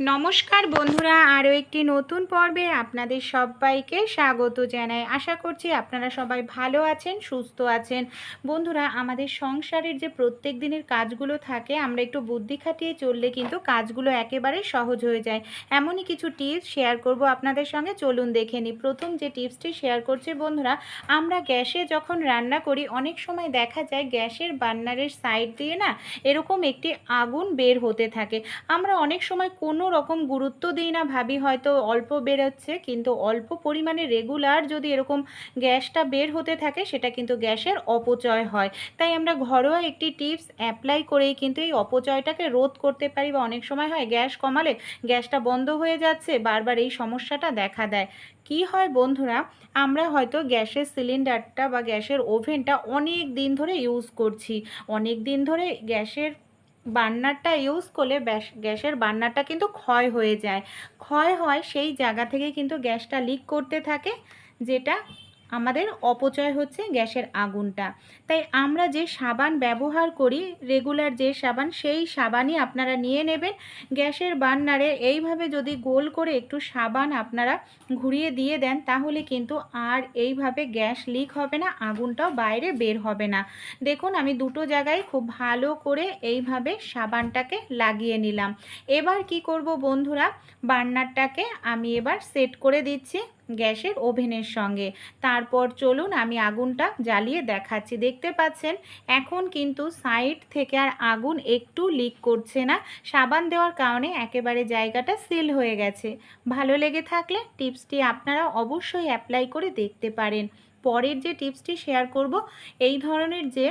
নমস্কার বন্ধুরা, আরও একটি নতুন পর্বে আপনাদের সবাইকে স্বাগত জানাই। আশা করছি আপনারা সবাই ভালো আছেন, সুস্থ আছেন। বন্ধুরা, আমাদের সংসারের যে প্রত্যেক দিনের কাজগুলো থাকে, আমরা একটু বুদ্ধি খাটিয়ে চললে কিন্তু কাজগুলো একেবারে সহজ হয়ে যায়। এমনই কিছু টিপস শেয়ার করব আপনাদের সঙ্গে, চলুন দেখে নিই। প্রথম যে টিপসটি শেয়ার করছি বন্ধুরা, আমরা গ্যাসে যখন রান্না করি, অনেক সময় দেখা যায় গ্যাসের বার্নারের সাইড দিয়ে না, এরকম একটি আগুন বের হতে থাকে। আমরা অনেক সময় কোনো রকম গুরুত্ব দিই না, ভাবি হয়তো অল্প বেরোচ্ছে, কিন্তু অল্প পরিমাণে রেগুলার যদি এরকম গ্যাসটা বের হতে থাকে, সেটা কিন্তু গ্যাসের অপচয় হয়। তাই আমরা ঘরোয়া একটি টিপস অ্যাপ্লাই করেই কিন্তু এই অপচয়টাকে রোধ করতে পারি বা অনেক সময় হয় গ্যাস কমালে গ্যাসটা বন্ধ হয়ে যাচ্ছে, বারবার এই সমস্যাটা দেখা দেয়। কি হয় বন্ধুরা, আমরা হয়তো গ্যাসের সিলিন্ডারটা বা গ্যাসের ওভেনটা অনেক দিন ধরে ইউজ করছি, অনেক দিন ধরে গ্যাসের বার্নারটা ইউজ করলে গ্যাসের বার্নারটা কিন্তু ক্ষয় হয়ে যায়। ক্ষয় হয় সেই জায়গা থেকে কিন্তু গ্যাসটা লিক করতে থাকে, যেটা আমাদের অপচয় হচ্ছে গ্যাসের আগুনটা। তাই আমরা যে সাবান ব্যবহার করি রেগুলার যে সাবান, সেই সাবানই আপনারা নিয়ে নেবেন। গ্যাসের বার্নারে এইভাবে যদি গোল করে একটু সাবান আপনারা ঘুরিয়ে দিয়ে দেন, তাহলে কিন্তু আর এইভাবে গ্যাস লিক হবে না, আগুনটাও বাইরে বের হবে না। দেখুন, আমি দুটো জায়গায় খুব ভালো করে এইভাবে সাবানটাকে লাগিয়ে নিলাম। এবার কি করব বন্ধুরা? বার্নারটাকে আমি এবার সেট করে দিচ্ছি। গ্যাসের ওভেনের সঙ্গে। তারপর চলুন আমি আগুনটা জ্বালিয়ে দেখাচ্ছি। দেখতে পাচ্ছেন, এখন কিন্তু সাইড থেকে আর আগুন একটু লিক করছে না। সাবান দেওয়ার কারণে একেবারে জায়গাটা সিল হয়ে গেছে। ভালো লেগে থাকলে টিপসটি আপনারা অবশ্যই অ্যাপ্লাই করে দেখতে পারেন। পরের যে টিপসটি শেয়ার করব, এই ধরনের যে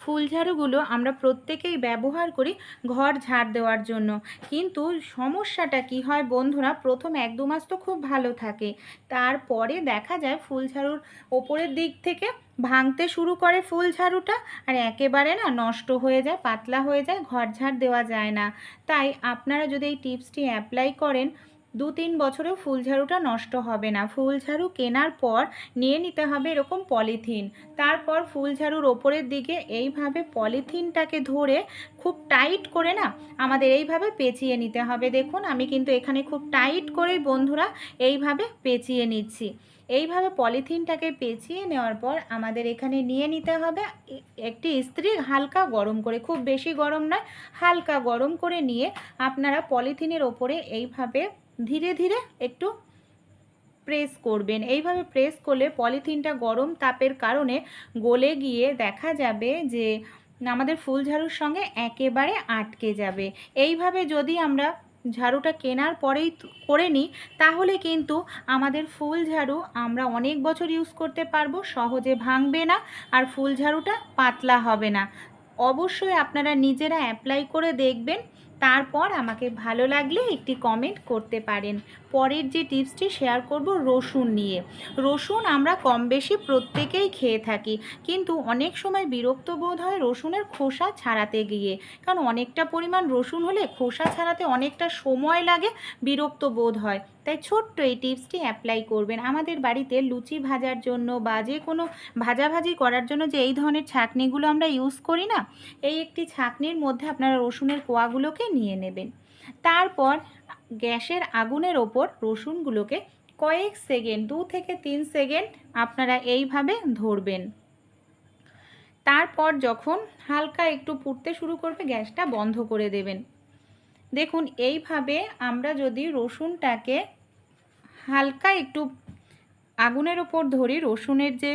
ফুলঝাড়ুগুলো আমরা প্রত্যেকেই ব্যবহার করি ঘর ঝাড় দেওয়ার জন্য। কিন্তু সমস্যাটা কি হয় বন্ধুরা? প্রথম এক দু মাস তো খুব ভালো থাকে। তারপরে দেখা যায় ফুলঝাড়ুর ওপরের দিক থেকে ভাঙতে শুরু করে ফুল ঝাড়ুটা আর একেবারে না নষ্ট হয়ে যায়, পাতলা হয়ে যায়, ঘর ঝাড় দেওয়া যায় না। তাই আপনারা যদি এই টিপসটি অ্যাপ্লাই করেন দু তিন বছরেও ফুল ঝাড়ুটা নষ্ট হবে না। ফুল ঝাড়ু কেনার পর নিয়ে নিতে হবে এরকম পলিথিন। তারপর ফুল ঝাড়ুর ওপরের দিকে এইভাবে পলিথিনটাকে ধরে খুব টাইট করে না আমাদের এইভাবে পেঁচিয়ে নিতে হবে। দেখুন, আমি কিন্তু এখানে খুব টাইট করেই বন্ধুরা এইভাবে পেঁচিয়ে নিচ্ছি। এইভাবে পলিথিনটাকে পেঁচিয়ে নেওয়ার পর আমাদের এখানে নিয়ে নিতে হবে একটি ইস্ত্রি হালকা গরম করে। খুব বেশি গরম নয়, হালকা গরম করে নিয়ে আপনারা পলিথিনের ওপরে এইভাবে ধীরে ধীরে একটু প্রেস করবেন। এইভাবে প্রেস করলে পলিথিনটা গরম তাপের কারণে গলে গিয়ে দেখা যাবে যে আমাদের ফুল ঝাড়ুর সঙ্গে একেবারে আটকে যাবে। এইভাবে যদি আমরা ঝাড়ুটা কেনার পরেই করে নিই, তাহলে কিন্তু আমাদের ফুল ঝাড়ু আমরা অনেক বছর ইউজ করতে পারব, সহজে ভাঙবে না আর ফুল ঝাড়ুটা পাতলা হবে না। অবশ্যই আপনারা নিজেরা অ্যাপ্লাই করে দেখবেন। তারপর আমাকে ভালো লাগলে একটি কমেন্ট করতে পারেন। পরের যে টিপসটি শেয়ার করব রসুন নিয়ে। রসুন আমরা কম বেশি প্রত্যেকেই খেয়ে থাকি, কিন্তু অনেক সময় বিরক্ত বোধ হয় রসুনের খোসা ছাড়াতে গিয়ে। কারণ অনেকটা পরিমাণ রসুন হলে খোসা ছাড়াতে অনেকটা সময় লাগে, বিরক্ত বোধ হয়। তাই ছোট্ট এই টিপসটি অ্যাপ্লাই করবেন। আমাদের বাড়িতে লুচি ভাজার জন্য বা যে কোনো ভাজাভাজি করার জন্য যে এই ধরনের ছাঁকনিগুলো আমরা ইউজ করি না, এই একটি ছাঁকনির মধ্যে আপনারা রসুনের কোয়াগুলোকে নিয়ে নেবেন। তারপর গ্যাসের আগুনের ওপর রসুনগুলোকে কয়েক সেকেন্ড, দু থেকে তিন সেকেন্ড আপনারা এইভাবে ধরবেন। তারপর যখন হালকা একটু পুড়তে শুরু করবে, গ্যাসটা বন্ধ করে দেবেন। দেখুন, এইভাবে আমরা যদি রসুনটাকে হালকা একটু আগুনের ওপর ধরি, রসুনের যে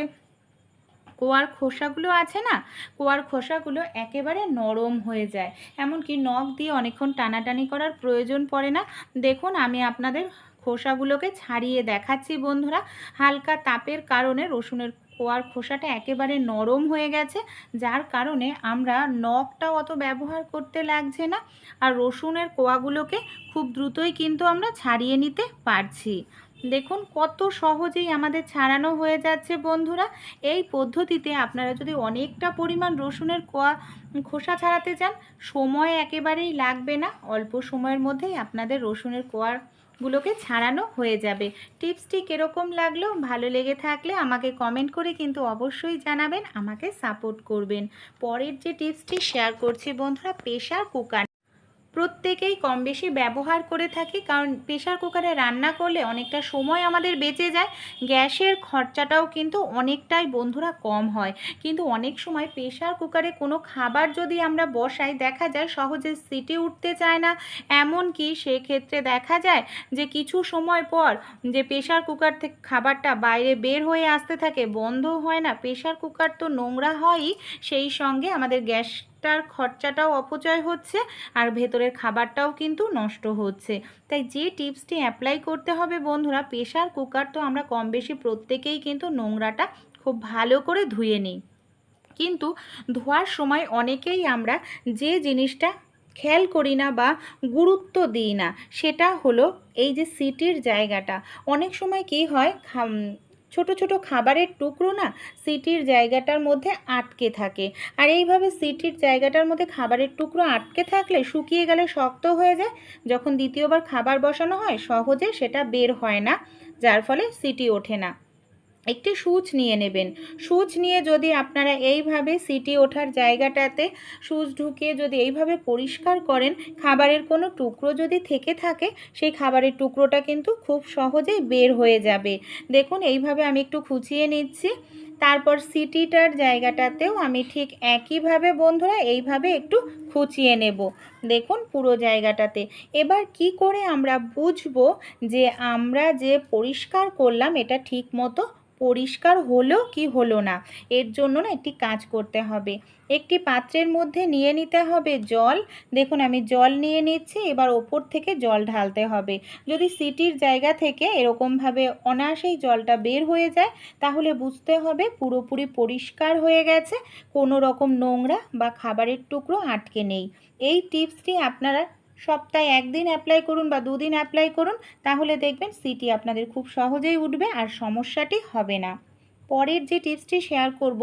কোয়ার খোসাগুলো আছে না, কোয়ার খোসাগুলো একেবারে নরম হয়ে যায়। এমনকি নখ দিয়ে অনেকক্ষণ টানাটানি করার প্রয়োজন পড়ে না। দেখুন, আমি আপনাদের খোসাগুলোকে ছাড়িয়ে দেখাচ্ছি বন্ধুরা। হালকা তাপের কারণে রসুনের কোয়ার খোসাটা একেবারে নরম হয়ে গেছে, যার কারণে আমরা নখটা অত ব্যবহার করতে লাগছে না। আর রসুনের কোয়াগুলোকে খুব দ্রুতই কিন্তু আমরা ছাড়িয়ে নিতে পারছি। দেখুন কত সহজেই আমাদের ছাড়ানো হয়ে যাচ্ছে বন্ধুরা। এই পদ্ধতিতে আপনারা যদি অনেকটা পরিমাণ রসুনের কোয়া, খোসা ছাড়াতে চান, সময় একেবারেই লাগবে না। অল্প সময়ের মধ্যেই আপনাদের রসুনের কোয়াগুলোকে ছাড়ানো হয়ে যাবে। টিপসটি কীরকম লাগল, ভালো লেগে থাকলে আমাকে কমেন্ট করে কিন্তু অবশ্যই জানাবেন, আমাকে সাপোর্ট করবেন। পরের যে টিপসটি শেয়ার করছি বন্ধুরা প্রেশার কুকার। প্রত্যেকেই কম বেশি ব্যবহার করে থাকি, কারণ প্রেশার কুকারে রান্না করলে অনেকটা সময় আমাদের বেঁচে যায়। গ্যাসের খরচাটাও কিন্তু অনেকটাই বন্ধুরা কম হয়। কিন্তু অনেক সময় প্রেশার কুকারে কোনো খাবার যদি আমরা বসাই, দেখা যায় সহজে সিটি উঠতে চায় না। এমন এমনকি সেক্ষেত্রে দেখা যায় যে কিছু সময় পর যে প্রেশার কুকার থেকে খাবারটা বাইরে বের হয়ে আসতে থাকে বন্ধ হয় না। প্রেশার কুকার তো নোংরা হয়ই, সেই সঙ্গে আমাদের গ্যাসটার খরচাটাও অপচয় হচ্ছে আর ভেতরের খাবারটাও কিন্তু নষ্ট হচ্ছে। তাই যে টিপসটি অ্যাপ্লাই করতে হবে বন্ধুরা প্রেশার কুকার তো আমরা কম বেশি প্রত্যেকেই কিন্তু নোংরাটা খুব ভালো করে ধুয়ে নিই। কিন্তু ধোয়ার সময় অনেকেই আমরা যে জিনিসটা খেয়াল করি না বা গুরুত্ব দিই না, সেটা হলো এই যে সিটির জায়গাটা। অনেক সময় কি হয় ছোট ছোট খাবারের টুকরো না সিটির জায়গাটার মধ্যে আটকে থাকে। আর এইভাবে সিটির জায়গাটার মধ্যে খাবারের টুকরো আটকে থাকলে শুকিয়ে গেলে শক্ত হয়ে যায়। যখন দ্বিতীয়বার খাবার বসানো হয়, সহজে সেটা বের হয় না, যার ফলে সিটি ওঠে না। একটি সুচ নিয়ে নেবেন। সুচ নিয়ে যদি আপনারা এইভাবে সিটি ওঠার জায়গাটাতে সুচ ঢুকিয়ে যদি এইভাবে পরিষ্কার করেন, খাবারের কোনো টুকরো যদি থেকে থাকে, সেই খাবারের টুকরোটা কিন্তু খুব সহজেই বের হয়ে যাবে। দেখুন, এইভাবে আমি একটু খুঁচিয়ে নিচ্ছি। তারপর সিটিটার জায়গাটাতেও আমি ঠিক একইভাবে বন্ধুরা এইভাবে একটু খুঁচিয়ে নেব। দেখুন, পুরো জায়গাটাতে। এবার কি করে আমরা বুঝব যে আমরা যে পরিষ্কার করলাম, এটা ঠিক মতো পরিষ্কার হলো কি হলো না? এর জন্য না একটি কাজ করতে হবে। একটি পাত্রের মধ্যে নিয়ে নিতে হবে জল। দেখুন, আমি জল নিয়ে নিচ্ছি, এবার ওপর থেকে জল ঢালতে হবে। যদি সিটির জায়গা থেকে এরকমভাবে অনায়াসেই জলটা বের হয়ে যায়, তাহলে বুঝতে হবে পুরোপুরি পরিষ্কার হয়ে গেছে, কোনো রকম নোংরা বা খাবারের টুকরো আটকে নেই। এই টিপসটি আপনারা সপ্তাহে একদিন অ্যাপ্লাই করুন বা দুদিন অ্যাপ্লাই করুন, তাহলে দেখবেন সিটি আপনাদের খুব সহজেই উঠবে আর সমস্যাটি হবে না। পরের যে টিপসটি শেয়ার করব,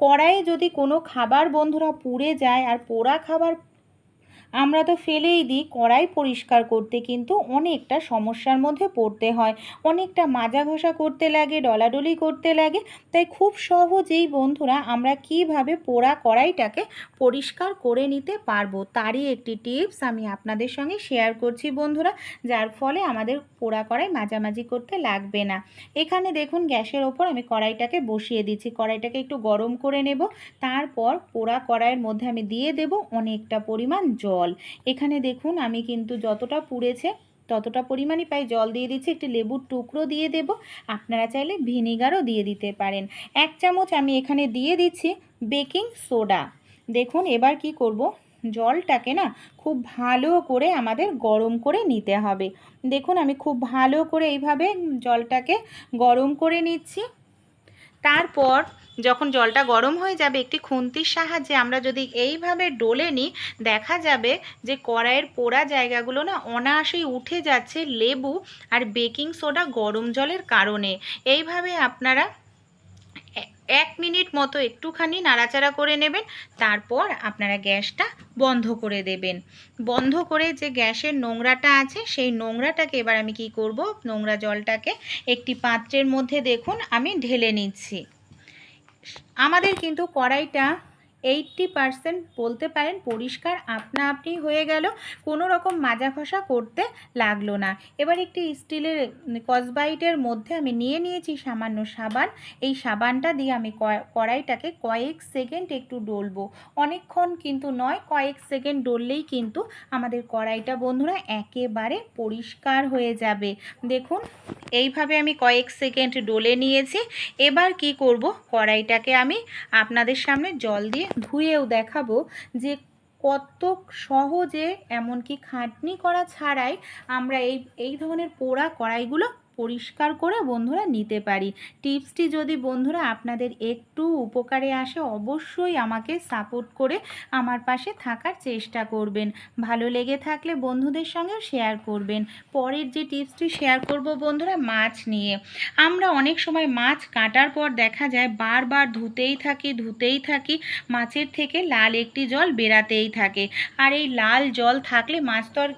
কড়াইয়ে যদি কোনো খাবার বন্ধুরা পুড়ে যায় আর পোড়া খাবার আমরা তো ফেলেই দিই, কড়াই পরিষ্কার করতে কিন্তু অনেকটা সমস্যার মধ্যে পড়তে হয়। অনেকটা মাজা ঘষা করতে লাগে, ডলাডলি করতে লাগে। তাই খুব সহজেই বন্ধুরা আমরা কীভাবে পোড়া কড়াইটাকে পরিষ্কার করে নিতে পারব তারই একটি টিপস আমি আপনাদের সঙ্গে শেয়ার করছি বন্ধুরা, যার ফলে আমাদের পোড়া কড়াই মাঝামাঝি করতে লাগবে না। এখানে দেখুন গ্যাসের ওপর আমি কড়াইটাকে বসিয়ে দিচ্ছি। কড়াইটাকে একটু গরম করে নেব। তারপর পোড়া কড়াইয়ের মধ্যে আমি দিয়ে দেব অনেকটা পরিমাণ জল। এখানে দেখুন, আমি কিন্তু যতটা পুড়েছে ততটা পরিমাণই পাই জল দিয়ে দিচ্ছি। একটি লেবুর টুকরো দিয়ে দেব। আপনারা চাইলে ভিনিগারও দিয়ে দিতে পারেন। এক চামচ আমি এখানে দিয়ে দিচ্ছি বেকিং সোডা। দেখুন, এবার কি করব? জলটাকে না খুব ভালো করে আমাদের গরম করে নিতে হবে। দেখুন, আমি খুব ভালো করে এইভাবে জলটাকে গরম করে নিচ্ছি। তারপর যখন জলটা গরম হয়ে যাবে একটি খুন্তির সাহায্যে আমরা যদি এইভাবে ডলে নিই দেখা যাবে যে কড়াইয়ের পোড়া জায়গাগুলো না অনায়াসেই উঠে যাচ্ছে লেবু আর বেকিং সোডা গরম জলের কারণে। এইভাবে আপনারা এক মিনিট মতো একটুখানি নাড়াচাড়া করে নেবেন, তারপর আপনারা গ্যাসটা বন্ধ করে দেবেন। বন্ধ করে যে গ্যাসের নোংরাটা আছে, সেই নোংরাটাকে এবার আমি কি করব? নোংরা জলটাকে একটি পাত্রের মধ্যে দেখুন, আমি ঢেলে নিচ্ছি। আমাদের কিন্তু কড়াইটা এইটটি পারসেন্ট বলতে পারেন পরিষ্কার আপনা আপনি হয়ে গেল, কোনো রকম মাজা ঘষা করতে লাগল না। এবার একটি স্টিলের কসবাইটের মধ্যে আমি নিয়ে নিয়েছি সামান্য সাবান। এই সাবানটা দিয়ে আমি কড়াইটাকে কয়েক সেকেন্ড একটু ডলবো। অনেকক্ষণ কিন্তু নয়, কয়েক সেকেন্ড ডললেই কিন্তু আমাদের কড়াইটা, বন্ধুরা, একেবারে পরিষ্কার হয়ে যাবে। দেখুন, এইভাবে আমি কয়েক সেকেন্ড ডলে নিয়েছি। এবার কি করব? কড়াইটাকে আমি আপনাদের সামনে জল দিয়ে ধুয়েও দেখাবো যে কত সহজে এমনকি খাটনি করা ছাড়াই আমরা এই এই ধরনের পোড়া কড়াইগুলো পরিষ্কার করে বন্ধুরা নিতে পারি। টিপসটি যদি বন্ধুরা আপনাদের একটু উপকারে আসে, অবশ্যই আমাকে সাপোর্ট করে আমার পাশে থাকার চেষ্টা করবেন। ভালো লেগে থাকলে বন্ধুদের সঙ্গেও শেয়ার করবেন। পরের যে টিপসটি শেয়ার করব বন্ধুরা, মাছ নিয়ে। আমরা অনেক সময় মাছ কাটার পর দেখা যায় বারবার ধুতেই থাকি ধুতেই থাকি, মাছের থেকে লাল একটি জল বেরাতেই থাকে। আর এই লাল জল থাকলে মাছ তো আর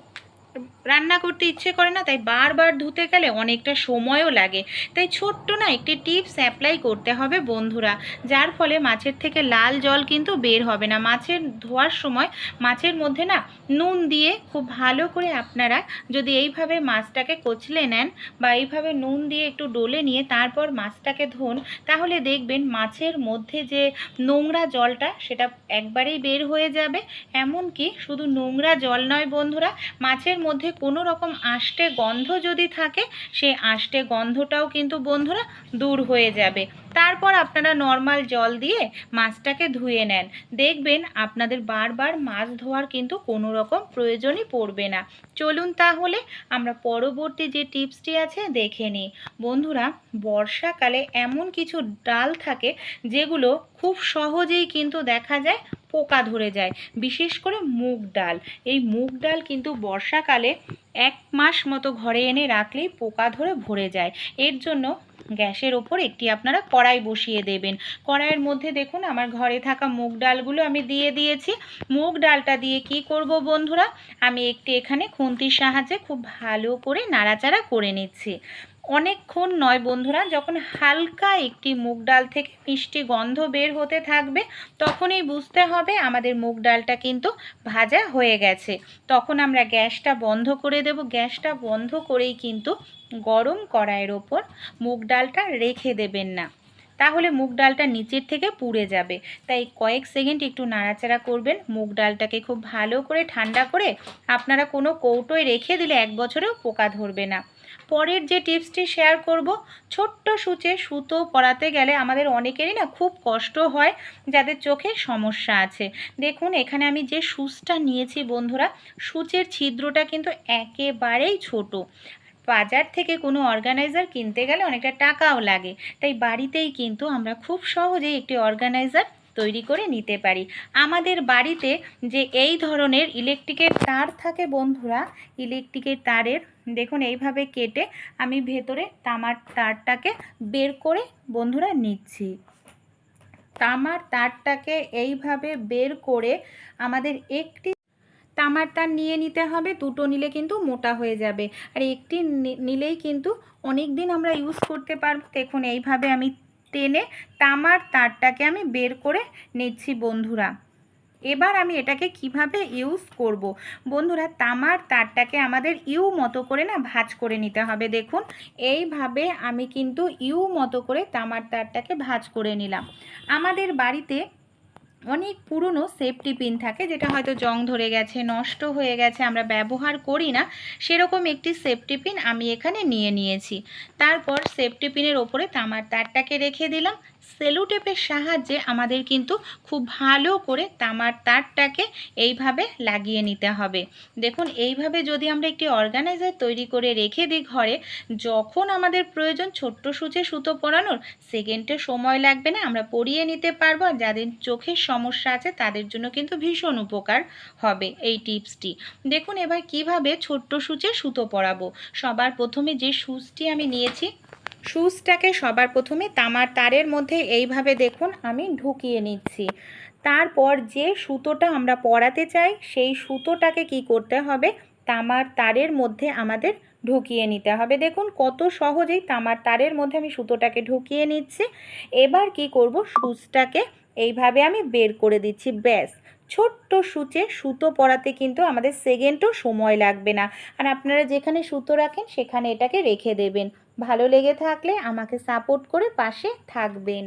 রান্না করতে ইচ্ছে করে না, তাই বারবার ধুতে গেলে অনেকটা সময়ও লাগে। তাই ছোট্ট না একটি টিপস অ্যাপ্লাই করতে হবে বন্ধুরা, যার ফলে মাছের থেকে লাল জল কিন্তু বের হবে না। মাছের ধোয়ার সময় মাছের মধ্যে না নুন দিয়ে খুব ভালো করে আপনারা যদি এইভাবে মাছটাকে কচলে নেন বা এইভাবে নুন দিয়ে একটু ডলে নিয়ে তারপর মাছটাকে ধোন, তাহলে দেখবেন মাছের মধ্যে যে নোংরা জলটা সেটা একবারেই বের হয়ে যাবে। এমনকি শুধু নোংরা জল নয় বন্ধুরা, মাছের মধ্যে কোনো রকম আষ্টে গন্ধ যদি থাকে সেই আষ্টে গন্ধটাও কিন্তু বন্ধুরা দূর হয়ে যাবে। তারপর আপনারা নর্মাল জল দিয়ে মাছটাকে ধুয়ে নেন। দেখবেন আপনাদের বারবার মাছ ধোয়ার কিন্তু কোনো রকম প্রয়োজনই পড়বে না। চলুন তাহলে আমরা পরবর্তী যে টিপসটি আছে দেখে নিই। বন্ধুরা, বর্ষাকালে এমন কিছু ডাল থাকে, যেগুলো খুব সহজেই কিন্তু দেখা যায় পোকা ধরে যায়, বিশেষ করে মুগ ডাল। এই মুগ ডাল কিন্তু বর্ষাকালে এক মাস মতো ঘরে এনে রাখলেই পোকা ধরে ভরে যায়। এর জন্য গ্যাসের ওপর একটি আপনারা কড়াই বসিয়ে দেবেন। কড়াইয়ের মধ্যে দেখুন, আমার ঘরে থাকা মুগ ডালগুলো আমি দিয়ে দিয়েছি। মুগ ডালটা দিয়ে কি করব বন্ধুরা? আমি একটি এখানে খুন্তির সাহায্যে খুব ভালো করে নাড়াচাড়া করে নিচ্ছি। অনেকক্ষণ নয় বন্ধুরা, যখন হালকা একটি মুগ ডাল থেকে মিষ্টি গন্ধ বের হতে থাকবে, তখনই বুঝতে হবে আমাদের মুগ ডালটা কিন্তু ভাজা হয়ে গেছে। তখন আমরা গ্যাসটা বন্ধ করে দেব। গ্যাসটা বন্ধ করেই কিন্তু গরম কড়াইয়ের ওপর মুগ ডালটা রেখে দেবেন না। তাহলে মুগ ডালটা নিচের থেকে পুড়ে যাবে। তাই কয়েক সেকেন্ড একটু নাড়াচাড়া করবেন। মুগ ডালটাকে খুব ভালো করে ঠান্ডা করে আপনারা কোনো কৌটোয় রেখে দিলে এক বছরেও পোকা ধরবে না। পরের যে টিপসটি শেয়ার করব, ছোট্ট সূচে সুতো পরাতে গেলে আমাদের অনেকেরই না খুব কষ্ট হয়, যাদের চোখে সমস্যা আছে। দেখুন, এখানে আমি যে সুচটা নিয়েছি বন্ধুরা, সূচের ছিদ্রটা কিন্তু একেবারেই ছোট। বাজার থেকে কোনো অর্গানাইজার কিনতে গেলে অনেকটা টাকাও লাগে, তাই বাড়িতেই কিন্তু আমরা খুব সহজেই একটি অর্গানাইজার তৈরি করে নিতে পারি। আমাদের বাড়িতে যে এই ধরনের ইলেকট্রিকের তার থাকে বন্ধুরা, ইলেকট্রিকের তারের দেখুন, এইভাবে কেটে আমি ভেতরে তামার তারটাকে বের করে বন্ধুরা নিচ্ছি। তামার তারটাকে এইভাবে বের করে আমাদের একটি তামার তার নিয়ে নিতে হবে, দুটো নিলে কিন্তু মোটা হয়ে যাবে। আর একটি নিলেই কিন্তু অনেক দিন আমরা ইউজ করতে পারব। দেখুন, এইভাবে আমি টেনে তামার তারটাকে আমি বের করে নিচ্ছি বন্ধুরা। এবার আমি এটাকে কীভাবে ইউজ করব। বন্ধুরা, তামার তারটাকে আমাদের ইউ মতো করে না ভাজ করে নিতে হবে। দেখুন, এইভাবে আমি কিন্তু ইউ মতো করে তামার তারটাকে ভাজ করে নিলাম। আমাদের বাড়িতে অনেক পুরনো সেফটি পিন থাকে, যেটা হয়তো জং ধরে গেছে, নষ্ট হয়ে গেছে, আমরা ব্যবহার করি না। সেরকম একটি সেফটি পিন আমি এখানে নিয়ে নিয়েছি। তারপর সেফটি পিনের ওপরে তামার তারটাকে রেখে দিলাম। সেলুটেপের সাহায্যে আমাদের কিন্তু খুব ভালো করে তামার তারটাকে এইভাবে লাগিয়ে নিতে হবে। দেখুন, এইভাবে যদি আমরা একটি অর্গানাইজার তৈরি করে রেখে দিই ঘরে, যখন আমাদের প্রয়োজন ছোট্ট সূচে সুতো পরানোর, সেকেন্ডে সময় লাগবে না, আমরা পরিয়ে নিতে পারব আর যাদের চোখের সমস্যা আছে তাদের জন্য কিন্তু ভীষণ উপকার হবে এই টিপসটি। দেখুন, এবার কীভাবে ছোট্ট সূচে সুতো পরাবো? সবার প্রথমে যে সুচটি আমি নিয়েছি সুচটাকে সবার প্রথমে তামার তারের মধ্যে এইভাবে দেখুন, আমি ঢুকিয়ে নিচ্ছি। তারপর যে সুতোটা আমরা পরাতে চাই, সেই সুতোটাকে কি করতে হবে? তামার তারের মধ্যে আমাদের ঢুকিয়ে নিতে হবে। দেখুন, কত সহজেই তামার তারের মধ্যে আমি সুতোটাকে ঢুকিয়ে নিচ্ছি। এবার কি করব? সুচটাকে এইভাবে আমি বের করে দিচ্ছি। ব্যাস, ছোট্ট সূচে সুতো পরাতে কিন্তু আমাদের সেকেন্ডও সময় লাগবে না। আর আপনারা যেখানে সুতো রাখেন, সেখানে এটাকে রেখে দেবেন। ভালো লেগে থাকলে আমাকে সাপোর্ট করে পাশে থাকবেন।